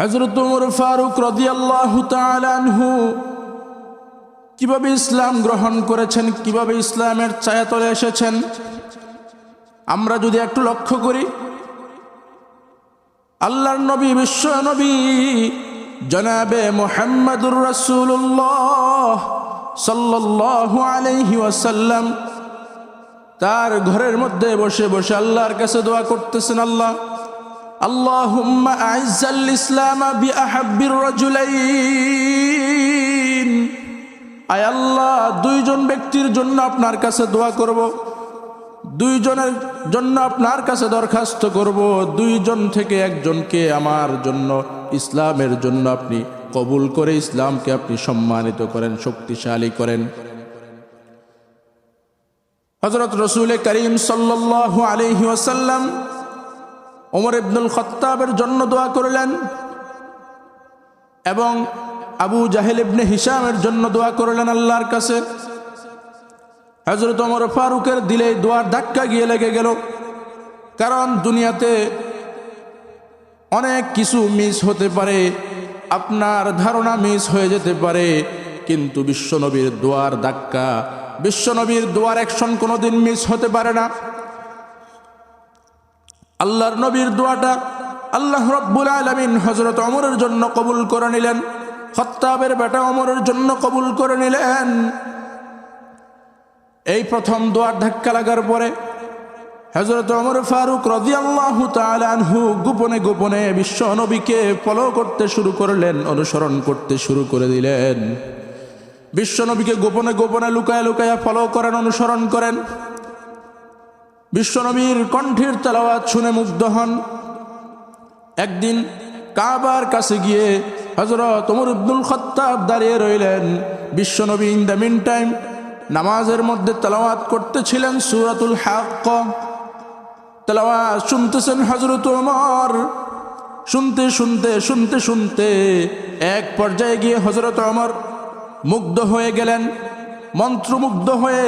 হজরত উমর ফারুক রদিয়াল্লাহু আনহু কীভাবে ইসলাম গ্রহণ করেছেন, কীভাবে ইসলামের ছায়াতলে এসেছেন, আমরা যদি একটু লক্ষ্য করি, আল্লাহর নবী, বিশ্ব নবী, জনাবে মোহাম্মদুর রসুল্লাহ সাল্লাল্লাহু আলাইহি ওয়াসাল্লাম, তার ঘরের মধ্যে বসে বসে আল্লাহর কাছে দোয়া করতেছেন আল্লাহ। আল্লাহুম্মা আইজ্জাল ইসলাম বিআহাব্বির রাজুলাইন। আয় আল্লাহ, দুইজন ব্যক্তির জন্য আপনার কাছে দোয়া করব। দুইজনের জন্য আপনার কাছে দরখাস্ত করব। দুইজন থেকে একজনকে আমার জন্য, ইসলামের জন্য আপনি কবুল করে ইসলামকে আপনি সম্মানিত করেন, শক্তিশালী করেন। হজরত রসুল করিম সাল্লাহ আলহি ওসাল্লাম ওমর ইবনুল খত্তাবের জন্য দোয়া করলেন এবং আবু জাহেল ইবনে হিসামের জন্য দোয়া করলেন আল্লাহর কাছে। হজরত ওমর ফারুকের দিলে দোয়ার ধাক্কা গিয়ে লেগে গেল। কারণ দুনিয়াতে অনেক কিছু মিস হতে পারে, আপনার ধারণা মিস হয়ে যেতে পারে, কিন্তু বিশ্বনবীর দোয়ার ধাক্কা, বিশ্বনবীর দোয়ার অ্যাকশন কোনোদিন মিস হতে পারে না। আল্লাহর নবীর দোয়াটা আল্লাহ রব্বুল আলমিন হজরত অমরের জন্য কবুল করে নিলেন হত্তাবের বেটা অমরের জন্য কবুল করে নিলেন। এই প্রথম দোয়ার ধাক্কা লাগার পরে হজরত অমর ফারুক রদিয়াল্লাহু আনহু গোপনে গোপনে বিশ্ব নবীকে ফলো করতে শুরু করলেন, অনুসরণ করতে শুরু করে দিলেন। বিশ্ব নবীকে গোপনে গোপনে লুকায় লুকায়া ফলো করেন, অনুসরণ করেন। বিশ্বনবীর কণ্ঠের তেলাওয়াত শুনে মুগ্ধ হন। একদিন কাবার কাছে গিয়ে হজরত ওমর ইবনুল খত্তাব দাঁড়িয়ে রইলেন। বিশ্বনবী ইন দ্য মিন টাইম নামাজের মধ্যে তেলাওয়াত করতেছিলেন সুরাতুল হাক্ক। তেলাওয়াত শুনতেছেন হজরত ওমর। শুনতে শুনতে শুনতে শুনতে এক পর্যায়ে গিয়ে হজরত ওমর মুগ্ধ হয়ে গেলেন। মন্ত্রমুগ্ধ হয়ে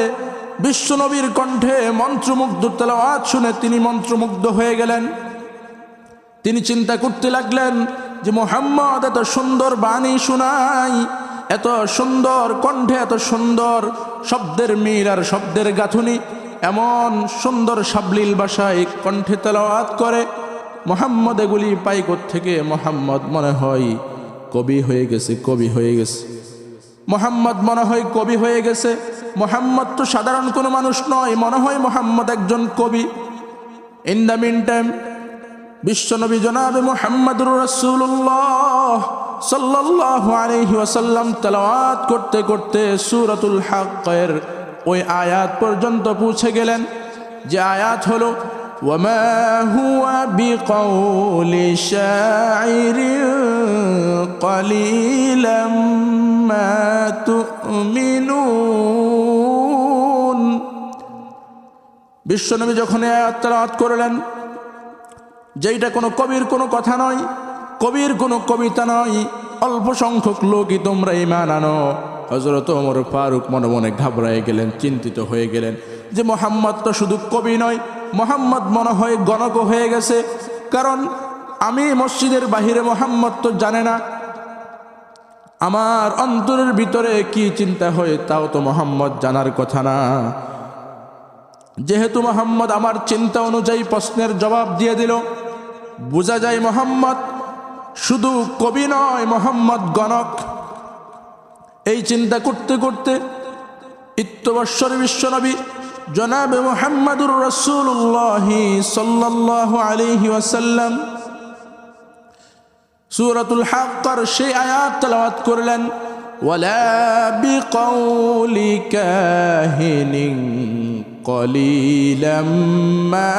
বিশ্বনবীর কণ্ঠে মন্ত্রমুগ্ধ তেলাওয়াত শুনে তিনি মন্ত্রমুগ্ধ হয়ে গেলেন। তিনি চিন্তা করতে লাগলেন যে মোহাম্মদ এত সুন্দর বাণী শোনাই, এত সুন্দর কণ্ঠে এত সুন্দর শব্দের মিল আর শব্দের গাঁথুনি, এমন সুন্দর সাবলীল বাসায় কণ্ঠে তেলাওয়াত করে মোহাম্মদ এগুলি পাই থেকে মোহাম্মদ মনে হয় কবি হয়ে গেছে, কবি হয়ে গেছে। মোহাম্মদ মনে হয় কবি হয়ে গেছে। মোহাম্মদ তো সাধারণ কোনো মানুষ নয় মনে হয় মোহাম্মদ একজন কবি ইন দ্য মিন টাইম বিশ্বনবী জনাবে মোহাম্মদুর রসুল্লাহ সাল্লাহ আলহি ওয়াসাল্লাম তেলাওয়াত করতে করতে সুরতুল হাক্কের ওই আয়াত পর্যন্ত পৌঁছে গেলেন যে আয়াত হলো وما هو بقول شاعر قليلا ما تؤمنون বিশ্বনবী যখন তেলাওয়াত করলেন, যেইটা কোনো কবির কোনো কথা নয়, কবির কোনো কবিতা নয়, অল্প সংখ্যক লোকই তোমরা ইমান আনো। হজরত ওমর ফারুক মনে মনে ঘাবড়ায় গেলেন, চিন্তিত হয়ে গেলেন যে মোহাম্মদ তো শুধু কবি নয়, মোহাম্মদ মনে হয় গণক হয়ে গেছে। কারণ আমি মসজিদের বাহিরে মোহাম্মদ তো জানে না, আমার অন্তরের ভিতরে কি চিন্তা হয় তাও তো মোহাম্মদ জানার কথা না। যেহেতু মোহাম্মদ আমার চিন্তা অনুযায়ী প্রশ্নের জবাব দিয়ে দিল, বোঝা যায় মোহাম্মদ শুধু কবি নয়, মোহাম্মদ গণক। এই চিন্তা করতে করতে ইত্তবশ্বর বিশ্বনবী জনাবে মোহাম্মদুর রসুল্লাহ সাল্লাহ আলহি ওয়াসাল্লাম সুরতুল হাক্কার সে আয়াত তালাবাত করলেন, ওয়ালা قليلا ما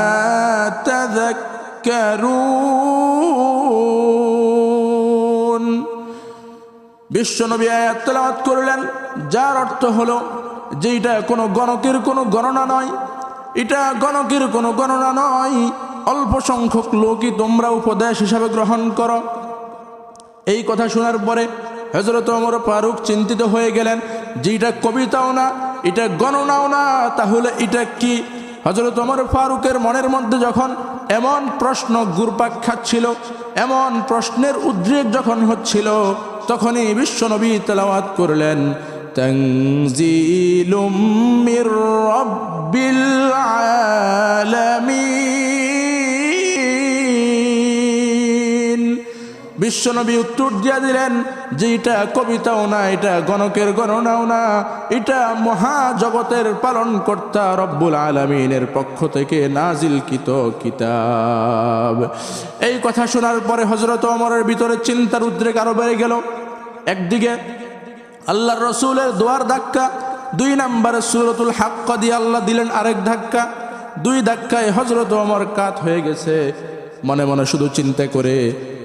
تذكرون বিশ্বনবী আয়াত তেলাওয়াত করলেন যার অর্থ হলো যে এটা কোনো গণকের কোনো গণনা নয় এটা গণকের কোনো গণনা নয় অল্প সংখ্যক লোকই তোমরা উপদেশ হিসাবে গ্রহণ করো এই কথা শোনার পরে হজরত অমর ফারুক চিন্তিত হয়ে গেলেন যে এটা কবিতাও না এটা গণনাও না, তাহলে এটা কি? হজরত অমর ফারুকের মনের মধ্যে যখন এমন প্রশ্ন গুরপাক খাচ্ছিল, এমন প্রশ্নের উদ্রেক যখন হচ্ছিল, তখনই বিশ্বনবী তেলাওয়াত করলেন তংজিলুম মির রব্বিল আলামিন। বিশ্বনবী উত্তর দিয়া দিলেন যে এটা কবিতাও না, এটা গণকের গণনাও না, এটা মহাজগতের পালন কর্তা রব্বুল আলমিনের পক্ষ থেকে নাজিলকৃত কিতাব। এই কথা শোনার পরে হজরত অমরের ভিতরে চিন্তার উদ্রেক আরও বেড়ে গেল। একদিকে আল্লাহর রসুলের দোয়ার ধাক্কা, দুই নম্বরে সুরতুল হাক্কা দিয়ে আল্লাহ দিলেন আরেক ধাক্কা, দুই ধাক্কায় হজরত অমর কাত হয়ে গেছে। মনে মনে শুধু চিন্তা করে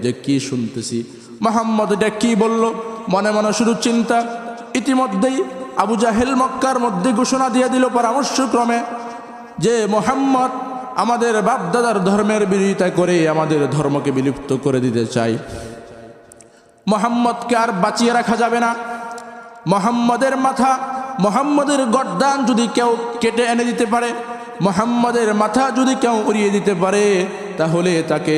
যে কি শুনতেছি। মোহাম্মদ এটা কি বলল? মনে মনে শুধু চিন্তা। ইতিমধ্যেই আবু জাহেল মক্কার মধ্যে ঘোষণা দিয়ে দিল পরামর্শক্রমে যে মোহাম্মদ আমাদের বাপদাদার ধর্মের বিরোধিতা করে আমাদের ধর্মকে বিলুপ্ত করে দিতে চাই মোহাম্মদকে আর বাঁচিয়ে রাখা যাবে না। মোহাম্মদের মাথা, মোহাম্মদের গর্দান যদি কেউ কেটে এনে দিতে পারে, মোহাম্মদের মাথা যদি কেউ উড়িয়ে দিতে পারে, তাহলে তাকে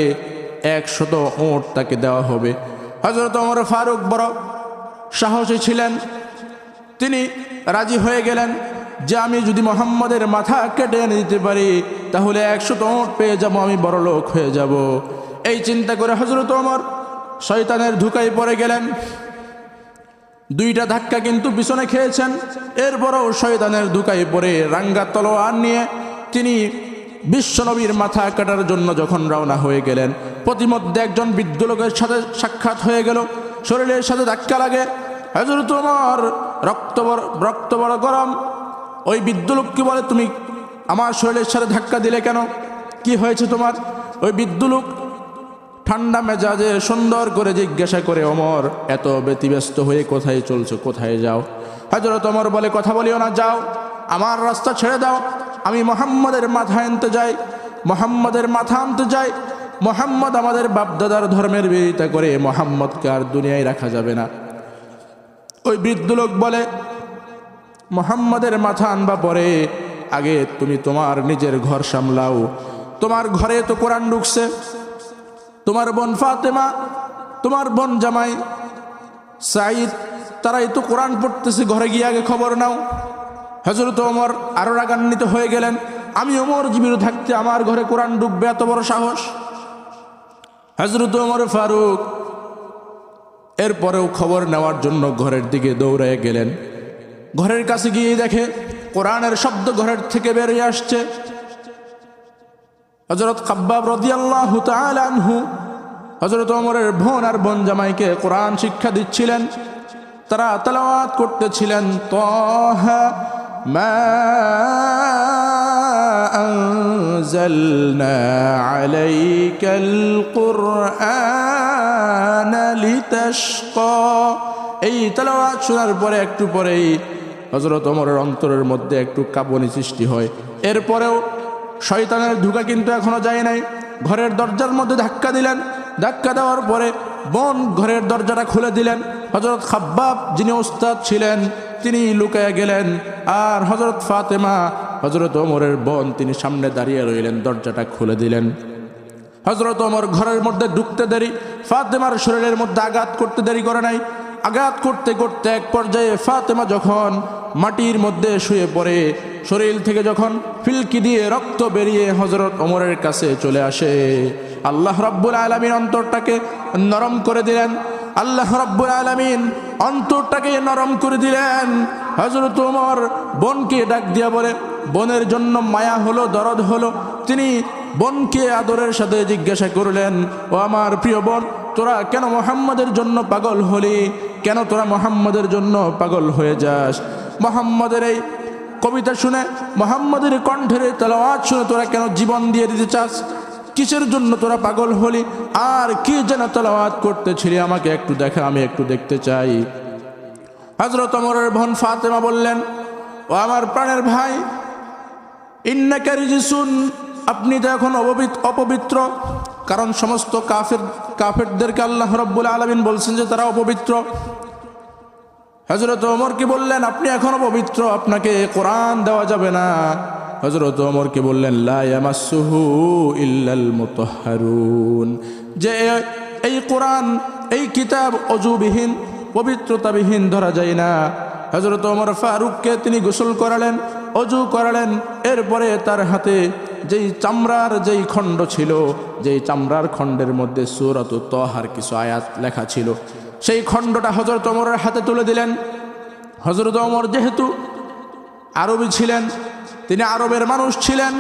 একশত ওঁট তাকে দেওয়া হবে। হজরত অমর ফারুক বড় সাহসী ছিলেন। তিনি রাজি হয়ে গেলেন যে আমি যদি মোহাম্মদের মাথা কেটে এনে দিতে পারি, তাহলে একশত ওঁট পেয়ে যাব, আমি বড় লোক হয়ে যাব। এই চিন্তা করে হজরত অমর শয়তানের ধুকায় পড়ে গেলেন। দুইটা ধাক্কা কিন্তু পিছনে খেয়েছেন। এরপরও শয়তানের ধুকায় পড়ে রাঙ্গা তলোয়ার নিয়ে তিনি বিশ্বনবীর মাথা কাটার জন্য যখন রওনা হয়ে গেলেন, প্রতিমধ্যে একজন বৃদ্ধ লোকের সাথে সাক্ষাৎ হয়ে গেল। শরীরের সাথে ধাক্কা লাগে। হজরত তোমার রক্ত বড় রক্ত বড় গরম। ওই বৃদ্ধ লোককে বলে, তুমি আমার শরীরের সাথে ধাক্কা দিলে কেন? কি হয়েছে তোমার? ওই বৃদ্ধ লোক ঠান্ডা মেজাজে সুন্দর করে জিজ্ঞাসা করে অমর এত ব্যতিব্যস্ত হয়ে কোথায় চলছো? কোথায় যাও? হজরত অমর বলে, কথা বলিও না, যাও। আমার রাস্তা ছেড়ে দাও। আমি মোহাম্মদের মাথা আনতে যাই, মোহাম্মদের মাথা আনতে যাই, মোহাম্মদ আমাদের বাপদাদার ধর্মের বিরোধিতা করে মোহাম্মদকে আর দুনিয়ায় রাখা যাবে না। ওই বৃদ্ধ লোক বলে, মোহাম্মদের মাথা আনবা পরে, আগে তুমি তোমার নিজের ঘর সামলাও। তোমার ঘরে তো কোরআন ঢুকছে। তোমার বোন ফাতেমা, তোমার বোন জামাই সাইদ তারাই তো কোরআন পড়তেছে, ঘরে গিয়ে আগে খবর নাও। হজরত ওমর আরও রাগান্বিত হয়ে গেলেন, আমি ওমর জীবিত থাকতে আমার ঘরে কোরআন ডুববে, এত বড় সাহস? হজরত ওমর ফারুক এরপরেও খবর নেওয়ার জন্য ঘরের দিকে দৌড়ে গেলেন। ঘরের কাছে গিয়ে দেখে কোরআনের শব্দ ঘরের থেকে বেরিয়ে আসছে। হজরত কাব্বাব রদিয়াল্লাহু আনহু হজরত ওমরের বোন আর বোন জামাইকে কোরআন শিক্ষা দিচ্ছিলেন। তারা তেলাওয়াত করতেছিলেন, তহা মা أنزلنا عليك القرآن لتشقى এই তেলাওয়াত শোনার পরে একটু পরেই হজরত ওমরের অন্তরের মধ্যে একটু কাঁপনি সৃষ্টি হয় এরপরেও শয়তানের ধুকা কিন্তু এখনো যায় নাই ঘরের দরজার মধ্যে ধাক্কা দিলেন ধাক্কা দেওয়ার পরে বোন ঘরের দরজাটা খুলে দিলেন হজরত খাব্বাব যিনি ওস্তাদ ছিলেন তিনি লুকায়া গেলেন আর হজরত ফাতেমা হজরত ওমরের বোন তিনি সামনে দাঁড়িয়ে রইলেন, দরজাটা খুলে দিলেন। হজরত ওমর ঘরের মধ্যে ঢুকতে দেরি, ফাতেমার শরীরের মধ্যে আঘাত করতে দেরি করে নাই। আঘাত করতে করতে এক পর্যায়ে ফাতেমা যখন মাটির মধ্যে শুয়ে পড়ে, শরীর থেকে যখন ফিলকি দিয়ে রক্ত বেরিয়ে হজরত ওমরের কাছে চলে আসে, আল্লাহ রব্বুল আলমীর অন্তরটাকে নরম করে দিলেন। আল্লাহ রব্বুল আলমিন অন্তরটাকে নরম করে দিলেন। হজরত ওমর বোনকে ডাক দিয়া বলে, বোনের জন্য মায়া হলো, দরদ হলো। তিনি বোনকে আদরের সাথে জিজ্ঞাসা করলেন, ও আমার প্রিয় বোন, তোরা কেন মোহাম্মদের জন্য পাগল হলি? কেন তোরা মোহাম্মদের জন্য পাগল হয়ে যাস? মোহাম্মদের এই কবিতা শুনে, মোহাম্মদের কণ্ঠের তেলাওয়াত শুনে তোরা কেন জীবন দিয়ে দিতে চাস? কিসের জন্য তোরা পাগল হলি? আর কি যেন তেলাওয়াত করতেছিলি আমাকে একটু দেখা, আমি একটু দেখতে চাই। হজরত অমরের বোন ফাতেমা বললেন, ও আমার প্রাণের ভাই, ইন্নাকা রিজিসুন, আপনি তো এখন অপবিত অপবিত্র। কারণ সমস্ত কাফের, কাফেরদেরকে আল্লাহ রব্বুল আলমিন বলছেন যে তারা অপবিত্র। হজরত কি বললেন, আপনি এখন অপবিত্র, আপনাকে কোরআন দেওয়া যাবে না। হজরত ওমরকে বললেন লায়ামাসুহু ইল্লাল মুতাহহারুন যে এই কোরআন, এই কিতাব অজুবিহীন পবিত্রতাবিহীন ধরা যায় না। হজরত ওমর ফারুককে তিনি গোসল করালেন, অজু করালেন, এরপরে তার হাতে যেই চামড়ার যেই খণ্ড ছিল, যেই চামড়ার খণ্ডের মধ্যে সুরত তহার কিছু আয়াত লেখা ছিল, সেই খণ্ডটা হজরত ওমরের হাতে তুলে দিলেন। হজরত ওমর যেহেতু আরবি ছিলেন, তিনি আরবের মানুষ ছিলেন,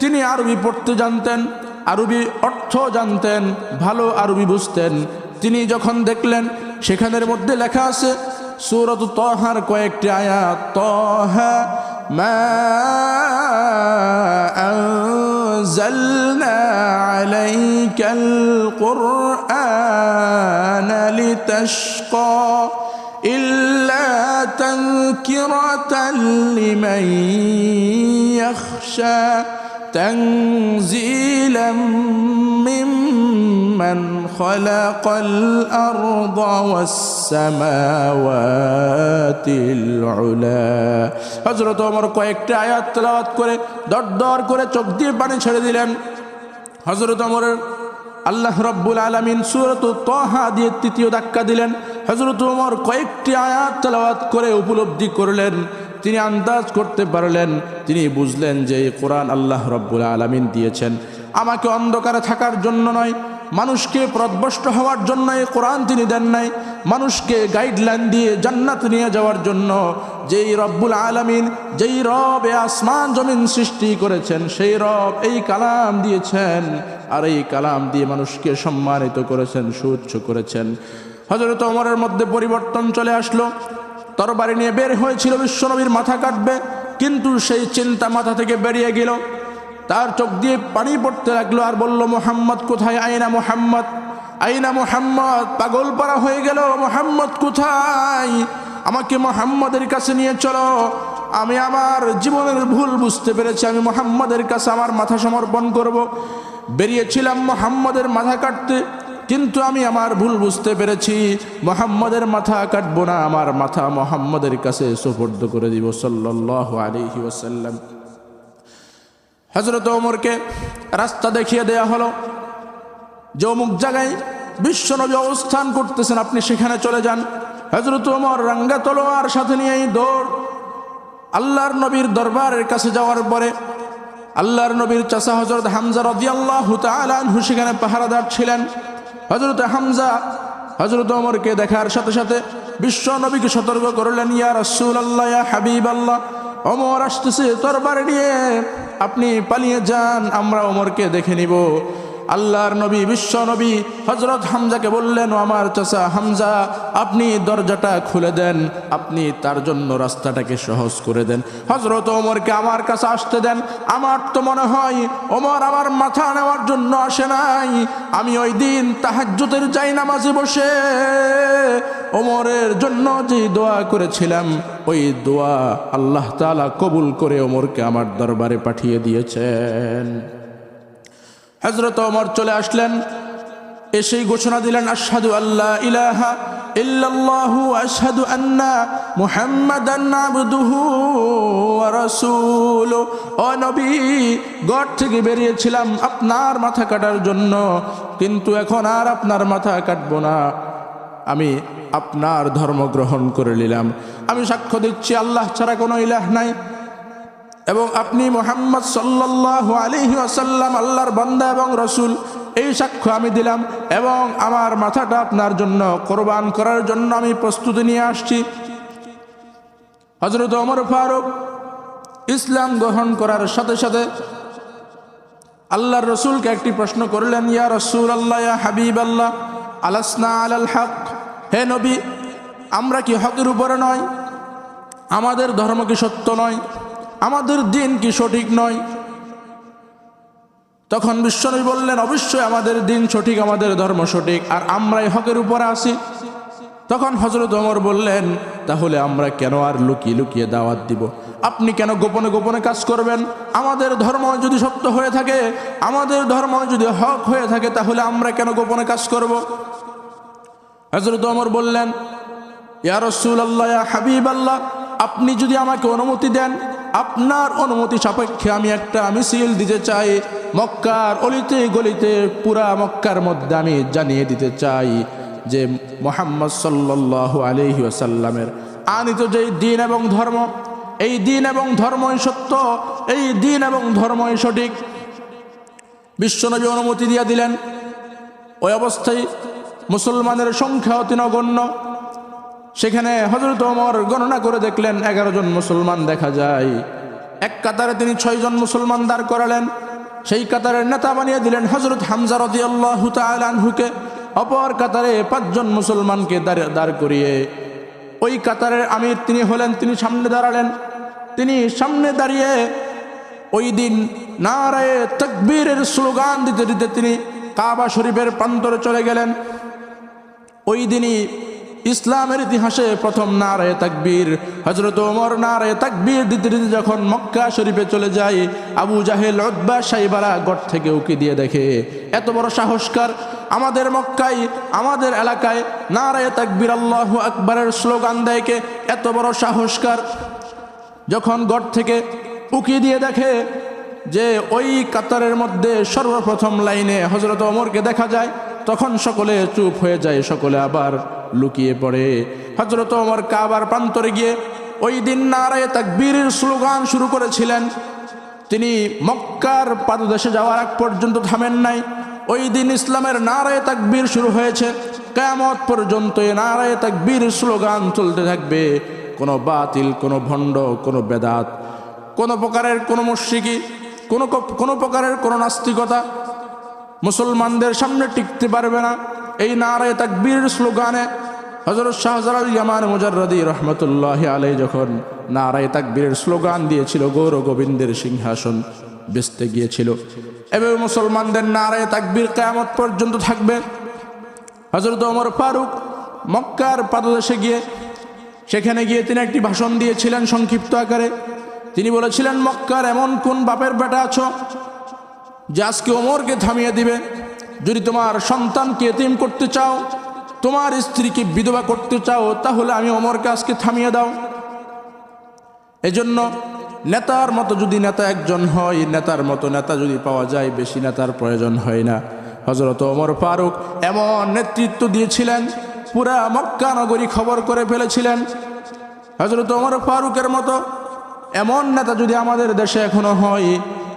তিনি আরবি পড়তে জানতেন, আরবি অর্থ জানতেন, ভালো আরবি বুঝতেন। তিনি যখন দেখলেন সেখানের মধ্যে লেখা আছে সুরত তহার কয়েকটি আয়াত তহা মা أنزلنا عليك القرآن لتشقى إلا تذكرة لمن يخشى تنزيلا ممن خلق الأرض والسماوات العلا হজরত ওমর কয়েকটা আয়াত তেলাওয়াত করে দর দর করে চোখ দিয়ে পানি ছেড়ে দিলেন হজরত ওমরের আল্লাহ রব্বুল আলমিন সুরত তহা দিয়ে তৃতীয় ধাক্কা দিলেন হজরত উমর কয়েকটি আয়াত তেলাওয়াত করে উপলব্ধি করলেন তিনি আন্দাজ করতে পারলেন তিনি বুঝলেন যে এই কোরআন আল্লাহ রব্বুল আলমিন দিয়েছেন আমাকে অন্ধকারে থাকার জন্য নয় মানুষকে প্রদবষ্ট হওয়ার জন্য এই কোরআন তিনি দেন নাই, মানুষকে গাইডলাইন দিয়ে জান্নাত নিয়ে যাওয়ার জন্য যেই রব্বুল আলমিন, যেই রব এ আসমান জমিন সৃষ্টি করেছেন, সেই রব এই কালাম দিয়েছেন আর এই কালাম দিয়ে মানুষকে সম্মানিত করেছেন, সুউচ্চ করেছেন। হজরত অমরের মধ্যে পরিবর্তন চলে আসলো, তরবারি নিয়ে বের হয়েছিল, বিশ্বনবীর মাথা কাটবে, কিন্তু সেই চিন্তা মাথা থেকে বেরিয়ে গেল। তার চোখ দিয়ে পানি পড়তে লাগল আর বলল, মোহাম্মদ কোথায়? আইনা মোহাম্মদ? আইনা মোহাম্মদ? পাগল পাড়া হয়ে গেল। মোহাম্মদ কোথায়? আমাকে মোহাম্মদের কাছে নিয়ে চলো। আমি আমার জীবনের ভুল বুঝতে পেরেছি। আমি মোহাম্মদের কাছে আমার মাথা সমর্পণ করব। বেরিয়েছিলাম মোহাম্মদের মাথা কাটতে, কিন্তু আমি আমার ভুল বুঝতে পেরেছি। মোহাম্মদের মাথা কাটবো না, আমার মাথা মোহাম্মদের কাছে সুপর্দ করে দিব। সাল্লাহ আলিহি ওসাল্লাম হজরত ওমরকে রাস্তা দেখিয়ে দেয়া হলো। যে অমুক জায়গায় বিশ্বনবী অবস্থান করতেছেন, আপনি সেখানে চলে যান। হজরত ওমর রাঙ্গা তলোয়ার সাথে নিয়েই দৌড়। আল্লাহর নবীর দরবারের কাছে যাওয়ার পরে আল্লাহর নবীর চাষা হজরত হামজা রদি আল্লাহ তালু সেখানে পাহারাদার ছিলেন। হজরত হামজা হজরত ওমরকে দেখার সাথে সাথে বিশ্ব নবীকে সতর্ক করলেন, ইয়া রসুল আল্লাহ হাবিব আল্লাহ অমর আসতেছে তরবারে নিয়ে। আপনি পালিয়ে যান আমরা ওমরকে দেখে নিব। আল্লাহর নবী, বিশ্ব নবী হজরত হামজাকে বললেন আমার চাচা হামজা, আপনি দরজাটা খুলে দেন, আপনি তার জন্য রাস্তাটাকে সহজ করে দেন। হজরত ওমরকে আমার কাছে আসতে দেন, আমার তো মনে হয় ওমর আমার মাথা নেওয়ার জন্য আসে নাই। আমি ওই দিন তাহাজ্জুতের যাই নামাজে বসে ওমরের জন্য যে দোয়া করেছিলাম, ওই দোয়া আল্লাহ তালা কবুল করে ওমরকে আমার দরবারে পাঠিয়ে দিয়েছেন। হজরত ওমর চলে আসলেন। এসেই ঘোষণা দিলেন, আশহাদু আল্লাহ ইলাহা ইল্লাল্লাহু আশহাদু আন্না মুহাম্মাদান আবদুহু ওয়া রাসূলু। ও নবী গড় থেকে বেরিয়েছিলাম আপনার মাথা কাটার জন্য, কিন্তু এখন আর আপনার মাথা কাটবো না। আমি আপনার ধর্ম গ্রহণ করে নিলাম। আমি সাক্ষ্য দিচ্ছি, আল্লাহ ছাড়া কোনো ইলাহ নাই। এবং আপনি মোহাম্মদ সাল্লাহ আলিহি আসাল্লাম আল্লাহর বান্দা এবং রসুল, এই সাক্ষ্য আমি দিলাম এবং আমার মাথাটা আপনার জন্য কোরবান করার জন্য আমি প্রস্তুতি নিয়ে আসছি। হজরত অমর ফারুক ইসলাম গ্রহণ করার সাথে সাথে আল্লাহর রসুলকে একটি প্রশ্ন করলেন, ইয়া রসুল আল্লাহ ইয়া হাবিব আল্লাহ আলাসনা আল হক? হে নবী, আমরা কি হকের উপরে নয়? আমাদের ধর্ম কি সত্য নয়? আমাদের দিন কি সঠিক নয়? তখন বিশ্বনবী বললেন, অবশ্যই আমাদের দিন সঠিক, আমাদের ধর্ম সঠিক, আর আমরাই হকের উপরে আসি তখন হজরত ওমর বললেন, তাহলে আমরা কেন আর লুকিয়ে লুকিয়ে দাওয়াত দিব? আপনি কেন গোপনে গোপনে কাজ করবেন? আমাদের ধর্ম যদি সত্য হয়ে থাকে, আমাদের ধর্ম যদি হক হয়ে থাকে, তাহলে আমরা কেন গোপনে কাজ করব? হজরত ওমর বললেন, ইয়া রসুল আল্লাহ হাবিব আল্লাহ আপনি যদি আমাকে অনুমতি দেন আপনার অনুমতি সাপেক্ষে আমি একটা মিছিল দিতে চাই। মক্কার অলিতে গলিতে, পুরা মক্কার মধ্যে আমি জানিয়ে দিতে চাই যে মোহাম্মদ সাল্লাল্লাহু আলহি আসাল্লামের আনিত যে দিন এবং ধর্ম, এই দিন এবং ধর্মই সত্য, এই দিন এবং ধর্মই সঠিক। বিশ্বনবী অনুমতি দিয়ে দিলেন। ওই অবস্থায় মুসলমানের সংখ্যা অতি নগণ্য। সেখানে হজরত ওমর গণনা করে দেখলেন এগারো জন মুসলমান দেখা যায়। এক কাতারে তিনি ছয়জন মুসলমান দাঁড় করালেন। সেই কাতারের নেতা বানিয়ে দিলেন হজরত হামজা রদি আল্লাহ আনহুকে। অপর কাতারে পাঁচজন মুসলমানকে দাঁড় করিয়ে ওই কাতারের আমির তিনি হলেন, তিনি সামনে দাঁড়ালেন। তিনি সামনে দাঁড়িয়ে ওই দিন নারায়ে তকবীরের স্লোগান দিতে দিতে তিনি কাবা শরীফের প্রান্তরে চলে গেলেন। ওই দিনই ইসলামের ইতিহাসে প্রথম নারায় তাকবীর। হজরত ওমর নারায় তাকবীর দিতে দিতে যখন মক্কা শরীফে চলে যায়, আবু জাহেল অদ্বা সাইবারা গড় থেকে উকি দিয়ে দেখে, এত বড় সাহসকার আমাদের মক্কায়, আমাদের এলাকায় নারায় তাকবীর আল্লাহ আকবরের স্লোগান দেয়কে এত বড় সাহসকার যখন গড় থেকে উকি দিয়ে দেখে যে ওই কাতারের মধ্যে সর্বপ্রথম লাইনে হজরত ওমরকে দেখা যায় তখন সকলে চুপ হয়ে যায়, সকলে আবার লুকিয়ে পড়ে। হজরত ওমর কাবার প্রান্তরে গিয়ে ওই দিন নারায় তাকবীরের স্লোগান শুরু করেছিলেন। তিনি মক্কার পাদদেশে যাওয়ার আগ পর্যন্ত থামেন নাই। ওই দিন ইসলামের নারায় তাকবীর শুরু হয়েছে। কেমত পর্যন্ত এ নারায় তাকবীর স্লোগান চলতে থাকবে। কোনো বাতিল, কোনো ভণ্ড, কোনো বেদাত, কোনো প্রকারের কোনো মুশ্রিকি, কোনো কোনো প্রকারের কোনো নাস্তিকতা মুসলমানদের সামনে টিকতে পারবে না। এই নারায় তাকবীর স্লোগানে হজরত শাহজালাল ইয়ামান মুজাররদি রহমতুল্লাহ আলাই যখন নারায় তাকবীরের স্লোগান দিয়েছিল, গৌর গোবিন্দের সিংহাসন বেচতে গিয়েছিল। এভাবে মুসলমানদের নারায় তাকবীর কেয়ামত পর্যন্ত থাকবে। হজরত ওমর ফারুক মক্কার পাদদেশে গিয়ে, সেখানে গিয়ে তিনি একটি ভাষণ দিয়েছিলেন সংক্ষিপ্ত আকারে। তিনি বলেছিলেন, মক্কার এমন কোন বাপের বেটা আছো যে আজকে ওমরকে থামিয়ে দিবে। যদি তোমার সন্তানকে এতিম করতে চাও, তোমার স্ত্রীকে বিধবা করতে চাও, তাহলে আমি ওমরকে আজকে থামিয়ে দাও। এজন্য নেতার মতো যদি নেতা একজন হয়, নেতার মতো নেতা যদি পাওয়া যায়, বেশি নেতার প্রয়োজন হয় না। হজরত ওমর ফারুক এমন নেতৃত্ব দিয়েছিলেন, পুরা মক্কা নগরী খবর করে ফেলেছিলেন। হজরত ওমর ফারুকের মতো এমন নেতা যদি আমাদের দেশে এখনও হয়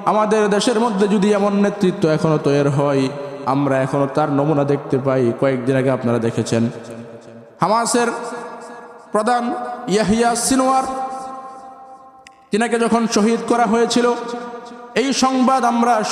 আমাদের দেশের মধ্যে যদি এমন নেতৃত্ব এখনও তৈরি হয়, আমরা এখনও তার নমুনা দেখতে পাই। কয়েকদিন আগে আপনারা দেখেছেন। হামাসের প্রধান ইয়াহিয়া সিনোয়ার তিনাকে যখন শহীদ করা হয়েছিল, এই সংবাদ আমরা